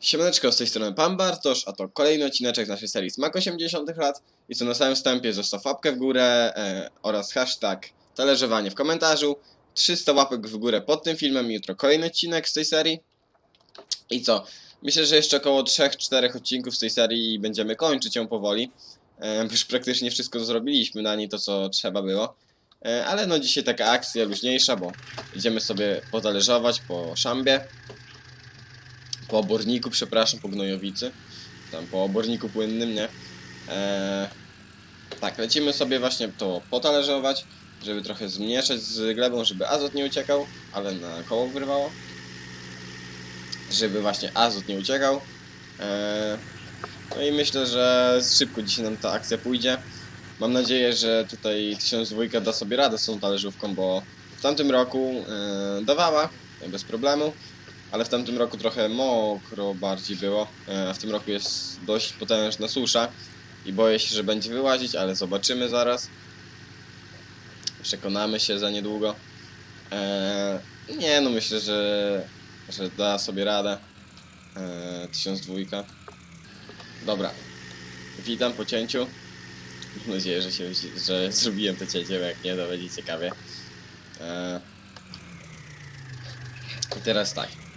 Siemaneczko, z tej strony Pan Bartosz, a to kolejny odcineczek z naszej serii Smak 80 lat. I co na samym wstępie zostaw łapkę w górę e, oraz hashtag talerzowanie w komentarzu. 300 łapek w górę pod tym filmem jutro kolejny odcinek z tej serii. I co? Myślę, że jeszcze około 3-4 odcinków z tej serii będziemy kończyć ją powoli. E, bo już praktycznie wszystko zrobiliśmy na niej to, co trzeba było. E, ale no dzisiaj taka akcja luźniejsza, bo idziemy sobie potalerzować po szambie po oborniku, przepraszam, po gnojowicy. Tam po oborniku płynnym, nie? Eee, tak, lecimy sobie właśnie to potalerzować, żeby trochę zmniejszyć z glebą, żeby azot nie uciekał, ale na koło wyrwało. Żeby właśnie azot nie uciekał. Eee, no i myślę, że szybko dzisiaj nam ta akcja pójdzie. Mam nadzieję, że tutaj 1002 da sobie radę z tą talerzówką, bo w tamtym roku e, dawała bez problemu ale w tamtym roku trochę mokro bardziej było, e, a w tym roku jest dość potężna susza i boję się, że będzie wyłazić, ale zobaczymy zaraz. Przekonamy się za niedługo. E, nie, no myślę, że, że da sobie radę. E, 1002. Dobra. Witam po cięciu. Mam nadzieję, że, się, że zrobiłem to cięcie, bo jak nie, to będzie ciekawie. E, I teraz tak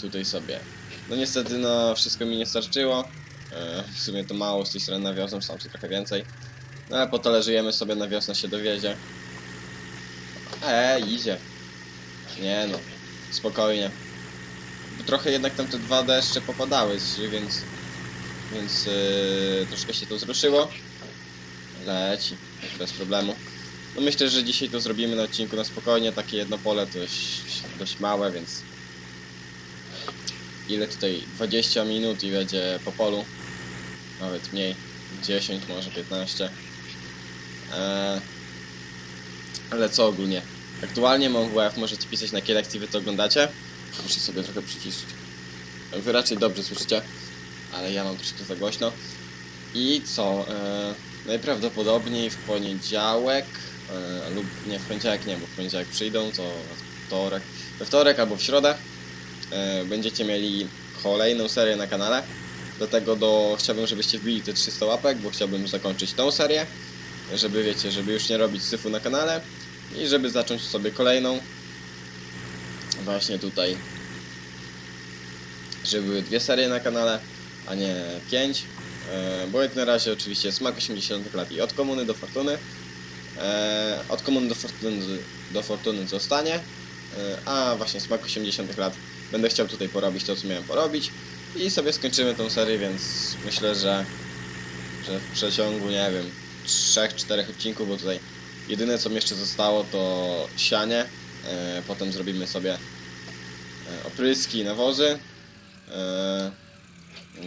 tutaj sobie. No niestety, no wszystko mi nie starczyło. E, w sumie to mało z tej strony nawiozłem, sam trochę więcej. No ale potalerzujemy sobie, na wiosnę się dowiedzie. E, idzie. Nie no, spokojnie. Bo trochę jednak tam te dwa deszcze popadały, więc... Więc yy, troszkę się to zruszyło. Leci, bez problemu. No myślę, że dzisiaj to zrobimy na odcinku na spokojnie. Takie jedno pole to dość, dość małe, więc ile tutaj? 20 minut i będzie po polu. Nawet mniej. 10 może 15 eee, ale co ogólnie? Aktualnie mam możecie pisać na jakiej lekcji wy to oglądacie? Muszę sobie trochę przyciszyć. Wy raczej dobrze słyszycie ale ja mam troszkę za głośno. I co? Eee, najprawdopodobniej w poniedziałek eee, lub nie w poniedziałek nie bo w poniedziałek przyjdą to wtorek. We wtorek albo w środę e, będziecie mieli kolejną serię na kanale. Dlatego do, chciałbym, żebyście wbili te 300 łapek, bo chciałbym zakończyć tą serię. Żeby wiecie, żeby już nie robić syfu na kanale i żeby zacząć sobie kolejną. Właśnie tutaj. Żeby były dwie serie na kanale, a nie pięć. E, bo jak na razie oczywiście smak 80 lat i od komuny do fortuny. E, od komuny do fortuny, do fortuny zostanie. A właśnie smak 80 lat będę chciał tutaj porobić to, co miałem porobić. I sobie skończymy tą serię, więc myślę, że, że w przeciągu, nie wiem, 3-4 odcinków, bo tutaj jedyne, co mi jeszcze zostało, to sianie, e, potem zrobimy sobie e, opryski, nawozy, e,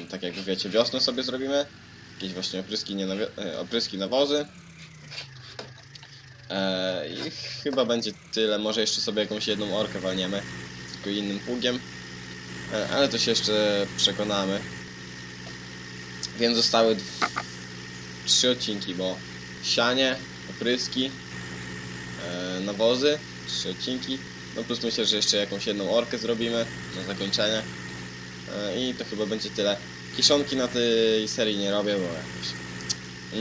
tak jak wiecie, wiosnę sobie zrobimy, jakieś właśnie opryski, nie opryski, nawozy, i chyba będzie tyle, może jeszcze sobie jakąś jedną orkę walniemy, tylko innym pługiem. E, Ale to się jeszcze przekonamy. Więc zostały trzy odcinki, bo sianie, opryski, e, nawozy, trzy odcinki. No plus myślę, że jeszcze jakąś jedną orkę zrobimy na zakończenie. I to chyba będzie tyle. Kiszonki na tej serii nie robię, bo jakoś...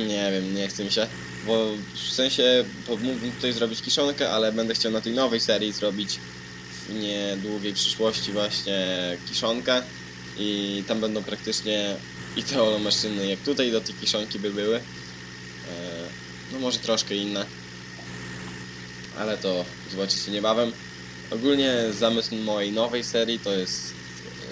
Nie wiem, nie chce mi się. Bo w sensie mógłbym tutaj zrobić kiszonkę, ale będę chciał na tej nowej serii zrobić w niedługiej przyszłości właśnie kiszonkę i tam będą praktycznie ideolo maszyny jak tutaj do tej kiszonki by były. E, No może troszkę inne, ale to zobaczycie niebawem. Ogólnie zamysł mojej nowej serii to jest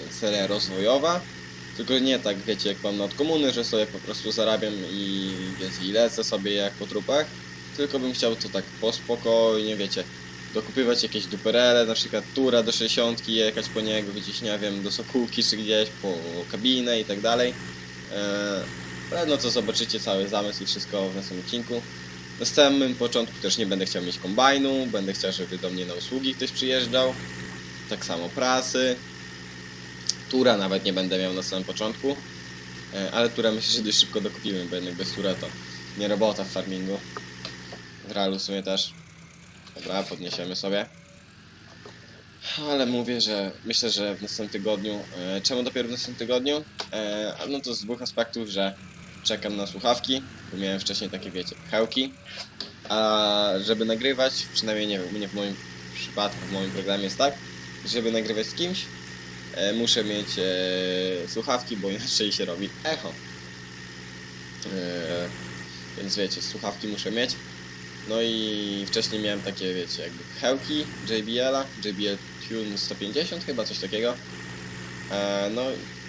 e, seria rozwojowa, tylko nie tak wiecie jak mam nad komuny, że sobie po prostu zarabiam i, wiecie, i lecę sobie jak po trupach, tylko bym chciał to tak po spokojnie, wiecie, dokupywać jakieś duperele, na przykład tura do 60, jechać po niego gdzieś, nie wiem, do Sokółki czy gdzieś, po kabinę i tak dalej. Eee, Ale no to zobaczycie cały zamysł i wszystko w następnym odcinku. Na samym początku też nie będę chciał mieć kombajnu, będę chciał, żeby do mnie na usługi ktoś przyjeżdżał. Tak samo prasy. Tura nawet nie będę miał na samym początku. E, Ale tura myślę, że dość szybko dokupimy, bo jednak bez tura to nie robota w farmingu. W realu w sumie też. Dobra, podniesiemy sobie. Ale mówię, że myślę, że w następnym tygodniu. E, czemu dopiero w następnym tygodniu? E, no to z dwóch aspektów, że czekam na słuchawki, bo miałem wcześniej takie, wiecie, hełki. A żeby nagrywać, przynajmniej nie wiem, u mnie w moim przypadku, w moim programie jest tak, żeby nagrywać z kimś, e, muszę mieć słuchawki, bo inaczej się robi echo. Więc wiecie, słuchawki muszę mieć. No i wcześniej miałem takie, wiecie, jakby hełki JBL-a, JBL Tune 150 chyba, coś takiego. E, no,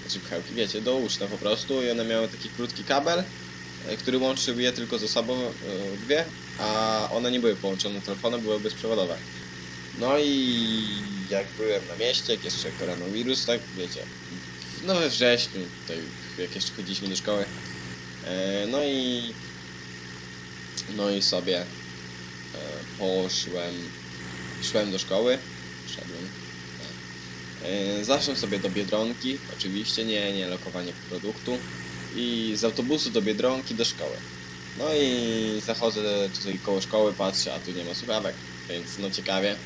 znaczy hełki, wiecie, do uszna po prostu i one miały taki krótki kabel, e, który łączył je tylko ze sobą e, dwie, a one nie były połączone telefonem, były bezprzewodowe. No i jak byłem na mieście, jak jeszcze koronawirus, tak wiecie, no we wrześniu, tutaj jak jeszcze chodziliśmy do szkoły, e, no i no i sobie poszłem, szłem do szkoły, szedłem, tak. E, zaszłem sobie do Biedronki, oczywiście nie, nie lokowanie produktu i z autobusu do Biedronki do szkoły. No i zachodzę tutaj koło szkoły, patrzę, a tu nie ma słuchawek, więc no ciekawie.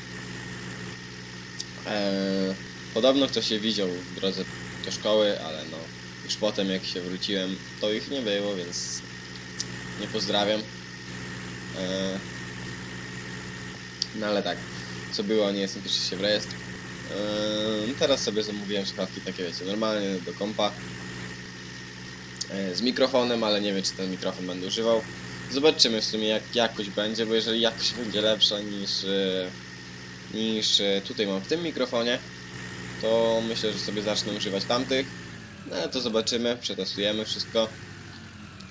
E, podobno ktoś się widział w drodze do szkoły, ale no już potem jak się wróciłem, to ich nie było, więc nie pozdrawiam. E, no ale tak, co było, nie jestem pierwszy się w rejestr. E, teraz sobie zamówiłem słuchawki takie, wiecie, normalnie do kompa. E, z mikrofonem, ale nie wiem, czy ten mikrofon będę używał. Zobaczymy w sumie, jak jakość będzie, bo jeżeli jakość będzie lepsza niż, e, niż e, tutaj mam w tym mikrofonie, to myślę, że sobie zacznę używać tamtych. No to zobaczymy, przetestujemy wszystko.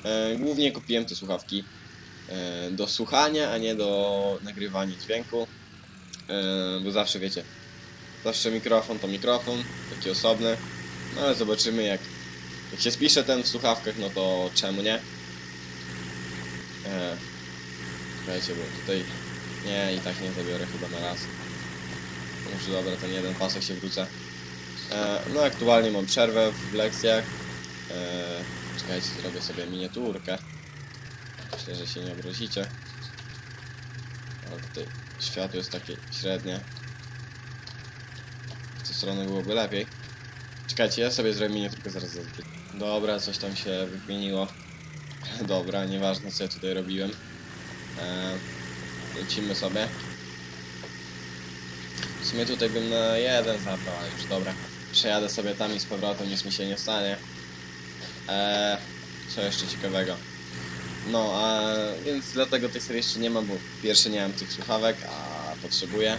E, głównie kupiłem te słuchawki do słuchania, a nie do nagrywania dźwięku. E, bo zawsze wiecie, zawsze mikrofon to mikrofon, taki osobny. No ale zobaczymy jak, jak się spisze ten w słuchawkach, no to czemu nie? E, Słuchajcie, bo tutaj nie i tak nie zabiorę chyba na raz. Może dobra, ten jeden pasek się wrócę. E, no aktualnie mam przerwę w lekcjach. E, czekajcie, zrobię sobie miniaturkę. Myślę, że się nie obrazicie. Ale tutaj światło jest takie średnie. W tę stronę byłoby lepiej. Czekajcie, ja sobie zrobię miniaturkę zaraz. Dobra, coś tam się wymieniło. Dobra, nieważne co ja tutaj robiłem. E, lecimy sobie. W sumie tutaj bym na jeden zabrał, ale już dobra. Przejadę sobie tam i z powrotem, nic mi się nie stanie. Eee, co jeszcze ciekawego? No, a, więc dlatego tej serii jeszcze nie mam, bo pierwsze nie mam tych słuchawek, a potrzebuję.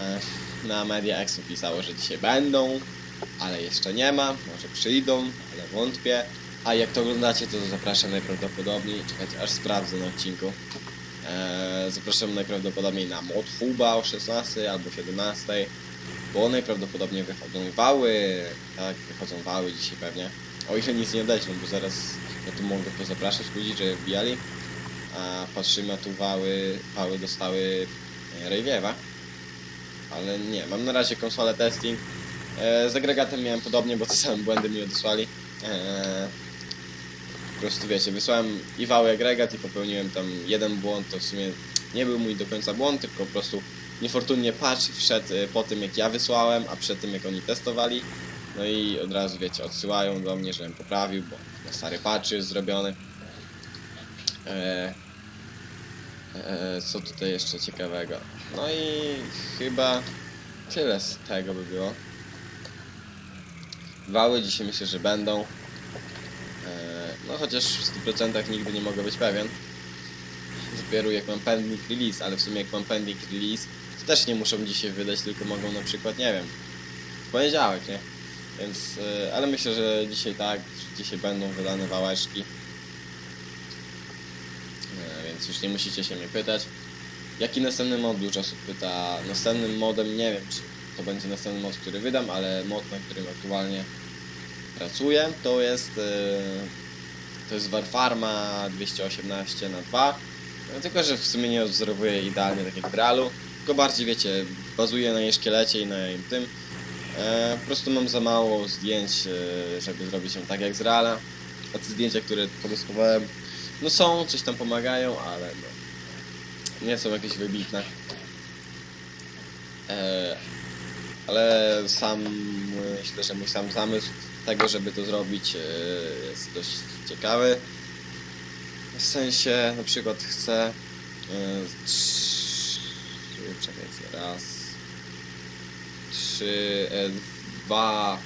E, na Media Expo pisało, że dzisiaj będą, ale jeszcze nie ma, może przyjdą, ale wątpię. A jak to oglądacie, to zapraszam najprawdopodobniej, czekajcie, aż sprawdzę na odcinku. Eee, zapraszam najprawdopodobniej na Modhuba o 16 albo 17, bo najprawdopodobniej wychodzą wały, tak, wychodzą wały dzisiaj pewnie. O ile nic nie no bo zaraz ja tu mogę pozapraszać ludzi, żeby wbijali, a patrzymy, a tu wały, wały dostały e, Rejwiewa, ale nie, mam na razie konsolę testing. E, z agregatem miałem podobnie, bo te same błędy mi odesłali. E, po prostu wiecie, wysłałem i wały agregat i popełniłem tam jeden błąd, to w sumie nie był mój do końca błąd, tylko po prostu niefortunnie patch wszedł e, po tym jak ja wysłałem, a przed tym jak oni testowali. No i od razu wiecie, odsyłają do mnie, żebym poprawił, bo stary patch jest zrobiony. E, e, co tutaj jeszcze ciekawego? No i chyba tyle z tego by było. Wały dzisiaj myślę, że będą. E, No chociaż w 100% nigdy nie mogę być pewien. Dopiero jak mam pending release, ale w sumie jak mam pending release, to też nie muszą dzisiaj wydać, tylko mogą na przykład, nie wiem, w poniedziałek, nie? Więc, e, ale myślę, że dzisiaj tak, dzisiaj będą wydane wałeczki. E, Więc już nie musicie się mnie pytać. Jaki następny mod dużo osób pyta. Następnym modem nie wiem, czy to będzie następny mod, który wydam, ale mod, na którym aktualnie pracuję, to jest e, to jest Warfarma 218 na 2 no, tylko, że w sumie nie odwzorowuje idealnie tak jak w realu, tylko bardziej wiecie, bazuje na jej szkielecie i na jej tym. E, po prostu mam za mało zdjęć, e, żeby zrobić ją tak jak z reala. A te zdjęcia, które podostawałem, no są, coś tam pomagają, ale no, nie są jakieś wybitne. E, ale sam myślę, że mój sam zamysł tego, żeby to zrobić jest dość ciekawy. W sensie na przykład chcę e, czekajcie, raz, e, dwa,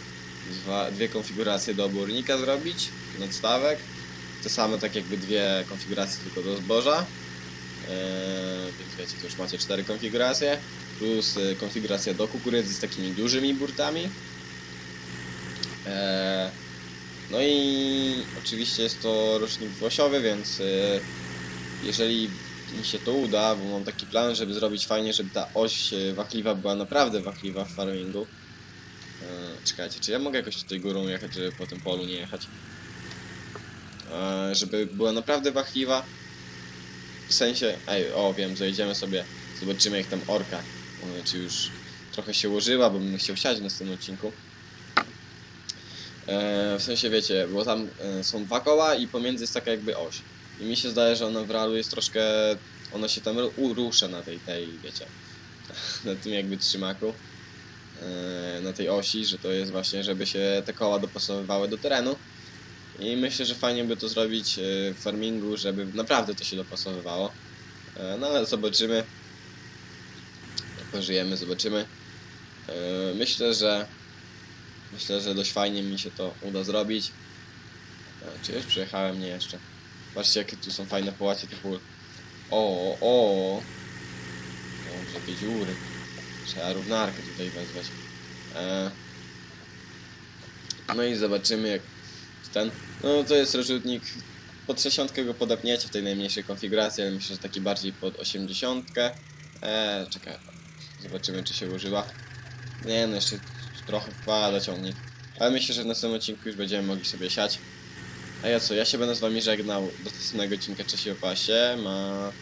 dwa, dwie konfiguracje do obornika zrobić, nadstawek. Te same tak jakby dwie konfiguracje tylko do zboża. Eee, więc wiecie, to już macie cztery konfiguracje. Plus e, konfiguracja do kukurydzy z takimi dużymi burtami. Eee, no i oczywiście jest to rocznik dwuosiowy, więc e, jeżeli mi się to uda, bo mam taki plan, żeby zrobić fajnie, żeby ta oś e, wachliwa była naprawdę wachliwa w farmingu. Eee, czekajcie, czy ja mogę jakoś tutaj górą jechać, żeby po tym polu nie jechać? Eee, żeby była naprawdę wachliwa. W sensie, ej, o wiem, zajedziemy sobie, zobaczymy jak tam orka, e, czy już trochę się ułożyła, bo bym chciał siać na tym odcinku. E, w sensie wiecie, bo tam e, są dwa koła i pomiędzy jest taka jakby oś. I mi się zdaje, że ona w realu jest troszkę, ona się tam ru- urusza na tej, tej, wiecie, na tym jakby trzymaku, e, na tej osi, że to jest właśnie, żeby się te koła dopasowywały do terenu. I myślę, że fajnie by to zrobić e, w farmingu, żeby naprawdę to się dopasowywało. E, No ale zobaczymy. Pożyjemy, zobaczymy. Myślę, że myślę, że dość fajnie mi się to uda zrobić. Czy już przejechałem? Nie jeszcze. Patrzcie jakie tu są fajne połacie tych ul. O, o. O, jakie dziury. Trzeba równarkę tutaj wezwać. E, No i zobaczymy jak ten. No to jest rozrzutnik. Pod 60 go podepniecie w tej najmniejszej konfiguracji, ale myślę, że taki bardziej pod 80. Eee, czekaj. Zobaczymy czy się używa. Nie no, jeszcze trochę wpada ciągnik. Ale myślę, że w następnym odcinku już będziemy mogli sobie siać. A ja co, ja się będę z wami żegnał do następnego odcinka Czesi o pasie. Ma